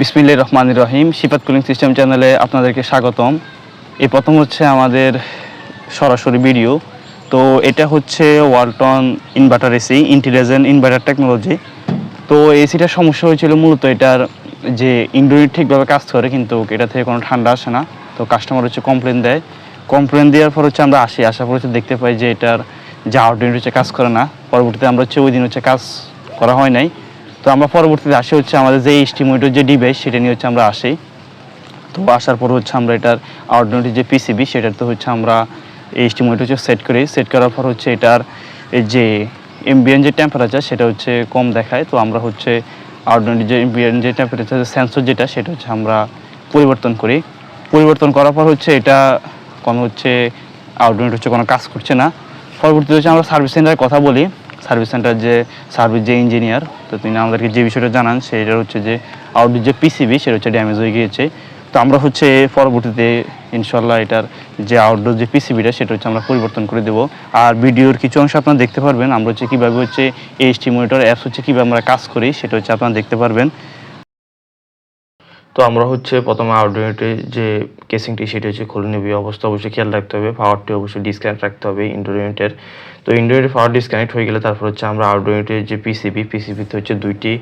বিসমিল্লা রহমান রহিম শিপাত কুলিং সিস্টেম চ্যানেলে আপনাদেরকে স্বাগতম। এই প্রথম হচ্ছে আমাদের সরাসরি ভিডিও। তো এটা হচ্ছে Walton inverter AC intelligent inverter technology তো এসিটার সমস্যা হয়েছিল মূলত এটার যে ইনডোর ঠিকভাবে কাজ করে, কিন্তু এটা থেকে কোনো ঠান্ডা আসে না। তো কাস্টমার হচ্ছে কমপ্লেন দেয়। কমপ্লেন দেওয়ার পর হচ্ছে আমরা আসি, আসার পর হচ্ছে দেখতে পাই যে এটার যে আউটডোর হচ্ছে কাজ করে না। পরবর্তীতে আমরা হচ্ছে ওই দিন হচ্ছে কাজ করা হয় নাই। তো আমরা পরবর্তীতে আসি হচ্ছে আমাদের যে এস্টিমেটের যে ডিভাইস সেটা নিয়ে হচ্ছে আমরা আসি। তো আসার পর হচ্ছে আমরা এটার আউটডোরের যে পিসিবি সেটার তো হচ্ছে আমরা এই এস্টিমেট হচ্ছে সেট করি। সেট করার পর হচ্ছে এটার যে এমবিএন যে টেম্পারেচার সেটা হচ্ছে কম দেখায়। তো আমরা হচ্ছে আউটডোরের যে এমবিএন যে টেম্পারেচার সেন্সর যেটা, সেটা হচ্ছে আমরা পরিবর্তন করি। পরিবর্তন করার পর হচ্ছে এটা কোনো হচ্ছে আউটডোর হচ্ছে কোনো কাজ করছে না। পরবর্তীতে হচ্ছে আমরা সার্ভিস সেন্টারের কথা বলি। সার্ভিস সেন্টার যে সার্ভিস যে ইঞ্জিনিয়ার, তো তিনি আমাদেরকে যে বিষয়টা জানান সেটা হচ্ছে যে আউটডোর যে পিসিবি সেটা হচ্ছে ড্যামেজ হয়ে গিয়েছে। তো আমরা হচ্ছে পরবর্তীতে ইনশাল্লাহ এটার যে আউটডোর যে পিসিবিটা সেটা হচ্ছে আমরা পরিবর্তন করে দেবো। আর ভিডিওর কিছু অংশ আপনারা দেখতে পারবেন। আমরা হচ্ছে কীভাবে হচ্ছে এইচটি মনিটর অ্যাপস হচ্ছে কীভাবে আমরা কাজ করি সেটা হচ্ছে আপনারা দেখতে পারবেন। তো আমরা হচ্ছে প্রথমে আউটডোরেটে যে কেসিংটি সেটি হচ্ছে খুলে নেবে। অবস্থা অবশ্যই খেয়াল রাখতে হবে। পাওয়ারটি অবশ্যই ডিসকানেক্ট রাখতে হবে ইনডোর ইউনিটের তো ইনডোর ইউনিটের পাওয়ার ডিসকানেক্ট হয়ে গেলে তারপর হচ্ছে আমরা আউটডোর ইউনিটের যে পিসিবি পিসিবিতে হচ্ছে দুইটি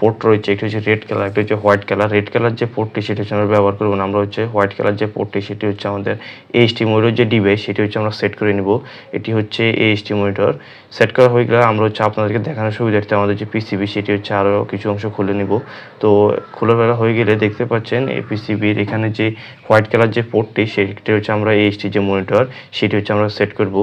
পোর্ট রয়েছে। একটি হচ্ছে রেড কালার একটা হচ্ছে হোয়াইট কালার রেড কালার যে পোর্টটি সেটি হচ্ছে আমরা ব্যবহার করব না। আমরা হচ্ছে হোয়াইট কালার যে পোর্টটি সেটি হচ্ছে আমাদের এইচটি মনিটর যে ডিভাইস সেটি হচ্ছে আমরা সেট করে নিব। এটি হচ্ছে এইচটি মনিটর সেট করা হয়ে গেলে আমরা হচ্ছে আপনাদেরকে দেখানোর সুবিধার্থে আমাদের যে পিসিবি সেটি হচ্ছে আরও কিছু অংশ খুলে নিব। তো খোলা বেলা হয়ে গেলে দেখতে পাচ্ছেন এই পিসিবির এখানে যে হোয়াইট কালার যে পোর্টটি, সেটি হচ্ছে আমরা এইচটি যে মনিটর, সেটি হচ্ছে আমরা সেট করব।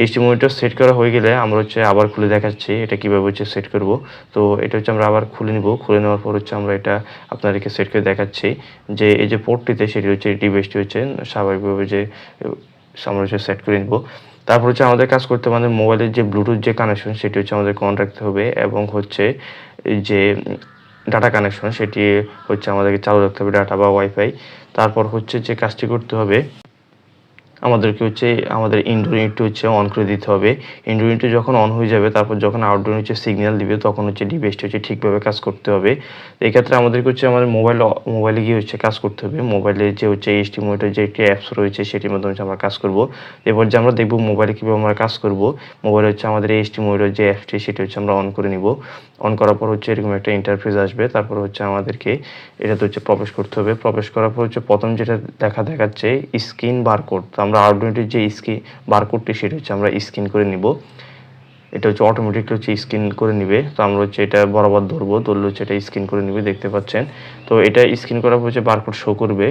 এইচটি মনিটর সেট করা হয়ে গেলে আমরা হচ্ছে আবার খুলে দেখাচ্ছি, এটা কীভাবে হচ্ছে সেট করব। তো এটা হচ্ছে আমরা আবার খুলে নিব, খুলে নেওয়ার পর হচ্ছে আমরা এটা আপনাদেরকে সেট করে দেখাচ্ছি যে এই যে পোর্টটিতে সেটি হচ্ছে ডিভাইসটি হচ্ছে স্বাভাবিকভাবে যে, আমরা হচ্ছে সেট করে নিব। তারপর হচ্ছে আমাদের কাজ করতে আমাদের মোবাইলের যে ব্লুটুথ যে কানেকশন সেটি হচ্ছে আমাদের অন রাখতে হবে এবং হচ্ছে যে ডাটা কানেকশন সেটি হচ্ছে আমাদেরকে চালু রাখতে হবে ডাটা বা ওয়াইফাই তারপর হচ্ছে যে কাজটি করতে হবে আমাদেরকে হচ্ছে, আমাদের ইনডোর ইউনিটটি হচ্ছে অন করে দিতে হবে। ইনডোর ইউনিটটি যখন অন হয়ে যাবে, তারপর যখন আউটডোর হচ্ছে সিগন্যাল দিবে, তখন হচ্ছে ডিভাইসটি হচ্ছে ঠিকভাবে কাজ করতে হবে। এক্ষেত্রে আমাদেরকে হচ্ছে আমাদের মোবাইল মোবাইলে গিয়ে হচ্ছে কাজ করতে হবে। মোবাইলে যে হচ্ছে এইচটি মোটর যে একটি অ্যাপস রয়েছে, সেটির মাধ্যমে হচ্ছে আমরা কাজ করব। এরপর যে আমরা দেখব মোবাইলে কীভাবে আমরা কাজ করব মোবাইলে হচ্ছে আমাদের এইচটি মোটর যে অ্যাপসটি সেটি হচ্ছে আমরা অন করে নিব। অন করার পর হচ্ছে এরকম একটা ইন্টারফেস আসবে, তারপর হচ্ছে আমাদেরকে এটাতে হচ্ছে প্রবেশ করতে হবে। প্রবেশ করার পর হচ্ছে প্রথম যেটা দেখা, দেখাচ্ছে স্ক্রিন বারকোড তো আমরা আউটডোরের যে স্ক্রিন বারকোডটি সেটা হচ্ছে আমরা স্ক্রিন করে নিব। এটা হচ্ছে অটোমেটিকলি হচ্ছে স্ক্রিন করে নিবে। তো আমরা হচ্ছে এটা বরাবর ধরবো, ধরলে হচ্ছে এটা স্ক্রিন করে নিবে, দেখতে পাচ্ছেন। তো এটা স্ক্রিন করার পর হচ্ছে বারকোড শো করবে,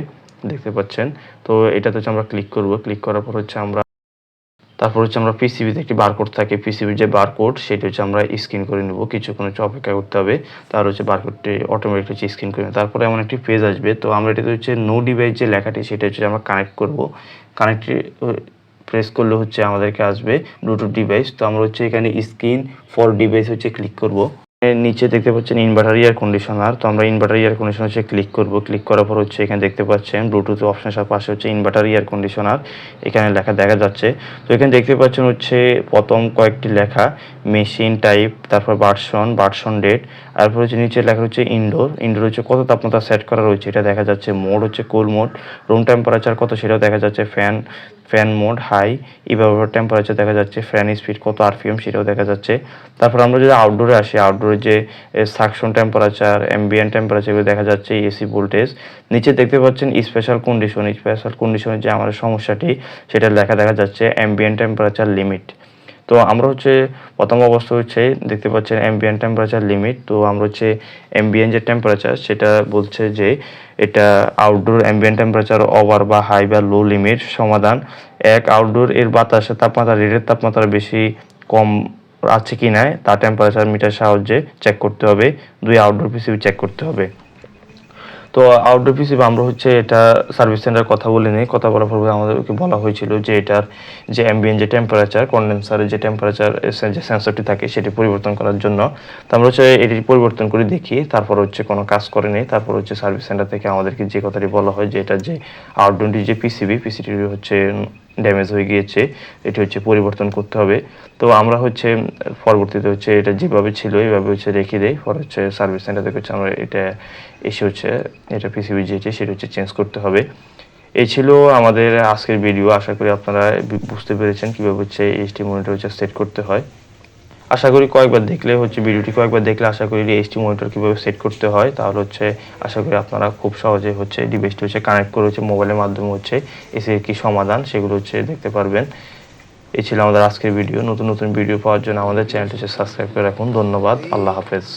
দেখতে পাচ্ছেন। তো এটাতে হচ্ছে আমরা ক্লিক করব। ক্লিক করার পর হচ্ছে আমরা তারপর হচ্ছে আমরা পিসিবিতে একটি বারকোড থাকে। পিসিবির যে বারকোড সেটি হচ্ছে আমরা স্ক্রিন করে নেব। কিছুক্ষণ হচ্ছে অপেক্ষা করতে হবে। তার হচ্ছে বারকোডটি অটোমেটিক হচ্ছে স্ক্রিন করে নেব। তারপরে এমন একটি পেজ আসবে। তো আমরা এটাতে হচ্ছে নো ডিভাইস যে লেখাটি, সেটা হচ্ছে আমরা কানেক্ট করব। কানেক্ট প্রেস করলে হচ্ছে আমাদেরকে আসবে ব্লুটুথ ডিভাইস তো আমরা হচ্ছে এখানে স্ক্রিন ফর ডিভাইস হচ্ছে ক্লিক করব। নিচে দেখতে পাচ্ছেন ইনভার্টার ইয়ার কন্ডিশনার তো আমরা ইনভার্টার ইয়ার কন্ডিশনার হচ্ছে ক্লিক করব। ক্লিক করার পর হচ্ছে এখানে দেখতে পাচ্ছেন ব্লুটুথ অপশনের পাশে হচ্ছে ইনভার্টার ইয়ার কন্ডিশনার এখানে লেখা দেখা যাচ্ছে। তো এখানে দেখতে পাচ্ছেন হচ্ছে প্রথম কয়েকটি লেখা মেশিন টাইপ তারপর বার্সন বার্সন ডেট তারপর হচ্ছে নিচে লেখা হচ্ছে ইনডোর ইনডোর হচ্ছে কত তাপমাত্রা সেট করা রয়েছে, এটা দেখা যাচ্ছে। মোড হচ্ছে কুল মোড রুম টেম্পারেচার কত সেটাও দেখা যাচ্ছে fan fan mode high evaporator temperature দেখা যাচ্ছে ফ্যান স্পিড কত আরপিএম সেটাও দেখা যাচ্ছে। তারপর আমরা যদি আউটডোরে আসি আউটডোরে যে সাকশন টেম্পারেচার অ্যাম্বিয়েন্ট টেম্পারেচার এগুলো দেখা যাচ্ছে এসি ভোল্টেজ নিচে দেখতে পাচ্ছেন স্পেশাল কন্ডিশন স্পেশাল কন্ডিশনের যে আমাদের সমস্যাটি, সেটা লেখা দেখা যাচ্ছে অ্যাম্বিয়েন্ট টেম্পারেচার লিমিট তো আমরা হচ্ছে প্রথম অবস্থা হচ্ছে, দেখতে পাচ্ছেন অ্যাম্বিয়েন্ট টেম্পারেচার লিমিট তো আমরা হচ্ছে অ্যাম্বিয়েন্ট যে টেম্পারেচার সেটা বলছে যে এটা আউটডোর অ্যাম্বিয়েন্ট টেম্পারেচার ওভার বা হাই বা লো লিমিট সমাধান। এক আউটডোর এর বাতাসের তাপমাত্রা রেটের তাপমাত্রা বেশি কম আছে কি না তা টেম্পারেচার মিটার সাহায্যে চেক করতে হবে। দুই আউটডোর পিসিবি চেক করতে হবে। তো আউটডোর পিসিবি আমরা হচ্ছে এটা সার্ভিস সেন্টার কথা বলে নিই। কথা বলার পূর্বে আমাদেরকে বলা হয়েছিল যে এটার যে অ্যাম্বিয়েন্ট যে টেম্পারেচার কন্ডেন্সারের যে টেম্পারেচার যে সেন্সরটি থাকে সেটি পরিবর্তন করার জন্য। তো আমরা হচ্ছে এটি পরিবর্তন করে দেখি, তারপর হচ্ছে কোনো কাজ করে নেই। তারপর হচ্ছে সার্ভিস সেন্টার থেকে আমাদেরকে যে কথাটি বলা হয় যে এটা যে আউটডোরটি যে পিসিবি পিসিটি হচ্ছে ড্যামেজ হয়ে গিয়েছে, এটি হচ্ছে পরিবর্তন করতে হবে। তো আমরা হচ্ছে, পরবর্তীতে হচ্ছে এটা যেভাবে ছিল এইভাবে হচ্ছে রেখে দেয় পরে হচ্ছে সার্ভিস সেন্টার থেকে হচ্ছে আমরা এটা এসে হচ্ছে, এটা পিসিবি যেটি সেটা হচ্ছে চেঞ্জ করতে হবে। এই ছিল আমাদের আজকের ভিডিও আশা করি আপনারা বুঝতে পেরেছেন কীভাবে হচ্ছে এইচটি মনিটর হচ্ছে সেট করতে হয়। আশা করি কয়েকবার দেখলে হচ্ছে ভিডিওটি কয়েকবার দেখলে আশা করি ডিএসটি মনিটর কীভাবে সেট করতে হয়, তাহলে হচ্ছে আশা করি আপনারা খুব সহজে হচ্ছে ডিভাইসটি হচ্ছে কানেক্ট করে হচ্ছে মোবাইলের মাধ্যমে হচ্ছে এসে কি সমাধান সেগুলো হচ্ছে দেখতে পারবেন। এ ছিল আমাদের আজকের ভিডিও। নতুন নতুন ভিডিও পাওয়ার জন্য আমাদের চ্যানেলটি হচ্ছে সাবস্ক্রাইব করে রাখুন। ধন্যবাদ। আল্লাহ হাফেজ।